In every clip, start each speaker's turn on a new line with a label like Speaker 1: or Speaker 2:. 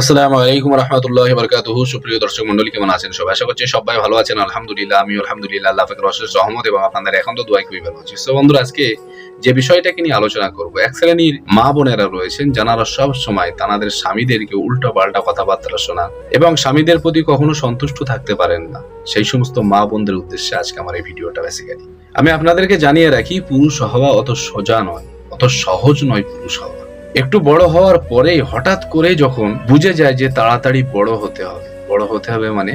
Speaker 1: আসসালামু আলাইকুম রহমতুল্লাহ বরকাতুহু। সুপ্রিয় দর্শক মন্ডলী কেমন আছেন সবাই? আশা করছি সবাই ভালো আছেন। আলহামদুলিল্লাহ আমি আলহামদুলিল্লাহ, আল্লাহ ফাকর অশেষ রহমত এবং আপনাদের এখন তো দোয়াই খুবই ভালো আছি। তো বন্ধুরা, আজকে যে বিষয়টাকে নিয়ে আলোচনা করব, এক শ্রেণির মা বোনেরা রয়েছেন যারা সব সময় তাদের স্বামীদেরকে উল্টো পাল্টা কথাবার্তা শোনান এবং স্বামীদের প্রতি কখনো সন্তুষ্ট থাকতে পারেন না। সেই সমস্ত মা বোনদের উদ্দেশ্যে আজকে আমার এই ভিডিওটা বেসিক্যালি আমি আপনাদেরকে জানিয়ে রাখি, পুরুষ হওয়া অত সোজা নয়, অত সহজ নয় পুরুষ হওয়া। একটু বড় হওয়ার পরেই হঠাৎ করে যখন বুঝে যায় যে তাড়াতাড়ি বড় হতে হবে, বড় হতে হবে মানে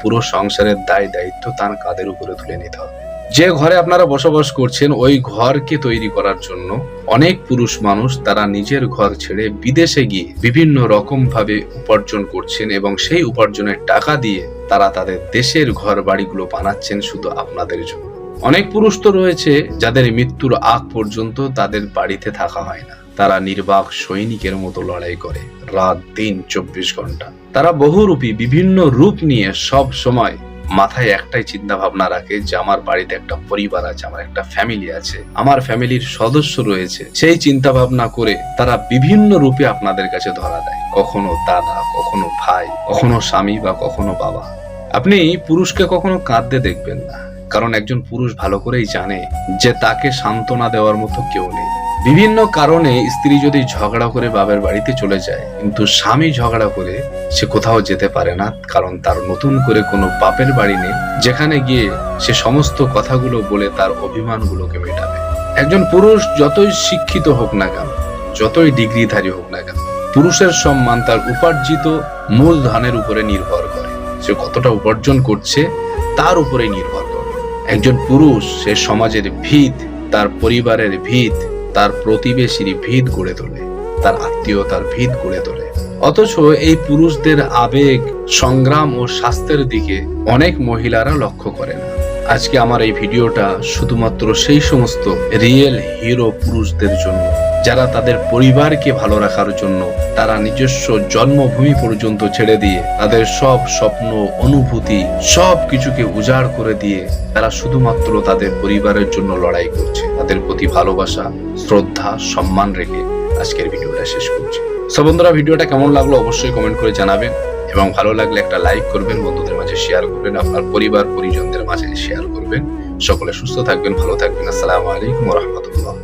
Speaker 1: পুরো সংসারের দায় দায়িত্ব তার কাঁধের উপরে তুলে নিতে হবে। যে ঘরে আপনারা বসবাস করছেন, ওই ঘরকে তৈরি করার জন্য অনেক পুরুষ মানুষ তারা নিজের ঘর ছেড়ে বিদেশে গিয়ে বিভিন্ন রকম ভাবে উপার্জন করছেন এবং সেই উপার্জনের টাকা দিয়ে তারা তাদের দেশের ঘর বাড়িগুলো বানাচ্ছেন শুধু আপনাদের জন্য। অনেক পুরুষ তো রয়েছে যাদের মৃত্যুর আগ পর্যন্ত তাদের বাড়িতে থাকা হয় না। তারা নির্বাক সৈনিকের মতো লড়াই করে। রাত দিন চব্বিশ ঘণ্টা। তারা বহুরূপী, বিভিন্ন রূপ নিয়ে সব সময় মাথায় একটাই চিন্তা ভাবনা রাখে যে আমার বাড়িতে একটা পরিবার আছে, আমার একটা ফ্যামিলি আছে, আমার ফ্যামিলির সদস্য রয়েছে। সেই চিন্তা ভাবনা করে তারা বিভিন্ন রূপে আপনাদের কাছে ধরা দেয়। কখনো দাদা, কখনো ভাই, কখনো স্বামী বা কখনো বাবা। আপনি পুরুষকে কখনো কাঁদতে দেখবেন না। কারণ একজন পুরুষ ভালো করেই জানে যে তাকে সান্ত্বনা দেওয়ার মতো কেউ নেই। বিভিন্ন কারণে স্ত্রী যদি ঝগড়া করে বাবার বাড়িতে চলে যায়, কিন্তু স্বামী ঝগড়া করে সে কোথাও যেতে পারে না, কারণ তার নতুন করে কোনো বাপের বাড়ি নেই, যেখানে গিয়ে সে সমস্ত কথাগুলো বলে তার অভিমানগুলোকে মেটাবে। একজন পুরুষ যতই শিক্ষিত হোক না কেন, যতই ডিগ্রিধারী হোক না কেন, পুরুষের সম্মান তার উপার্জিত মূলধনের উপরে নির্ভর করে। সে কতটা উপার্জন করছে, তার উপরে নির্ভর করে। একজন পুরুষ সে সমাজের ভিত, তার পরিবারের ভিত তার প্রতিবেশীর ভিত গড়ে তোলে, তার আত্মীয়তার ভিত গড়ে তোলে। অথচ এই পুরুষদের আবেগ, সংগ্রাম ও স্বাস্থ্যের দিকে অনেক মহিলারা লক্ষ্য করে না। আজকে আমার এই ভিডিওটা শুধুমাত্র সেই সমস্ত রিয়েল হিরো পুরুষদের জন্য। যারা তাদের পরিবারকে ভালো রাখার জন্য তারা নিজস্ব জন্মভূমি পর্যন্ত ছেড়ে দিয়ে তাদের সব স্বপ্ন, অনুভূতি, সব কিছুকে উজাড় করে দিয়ে তারা শুধুমাত্র তাদের পরিবারের জন্য লড়াই করছে। তাদের প্রতি ভালোবাসা, শ্রদ্ধা, সম্মান রেখে আজকের ভিডিওটা শেষ করছি। সো বন্ধুরা, ভিডিওটা কেমন লাগল অবশ্যই কমেন্ট করে জানাবেন এবং ভালো লাগলে একটা লাইক করবেন, বন্ধুদের মাঝে শেয়ার করবেন, আপনার পরিবার, পরিজনদের মাঝে শেয়ার করবেন। সকলে সুস্থ থাকবেন, ভালো থাকবেন। আসসালামু আলাইকুম রহমতুল্লাহ।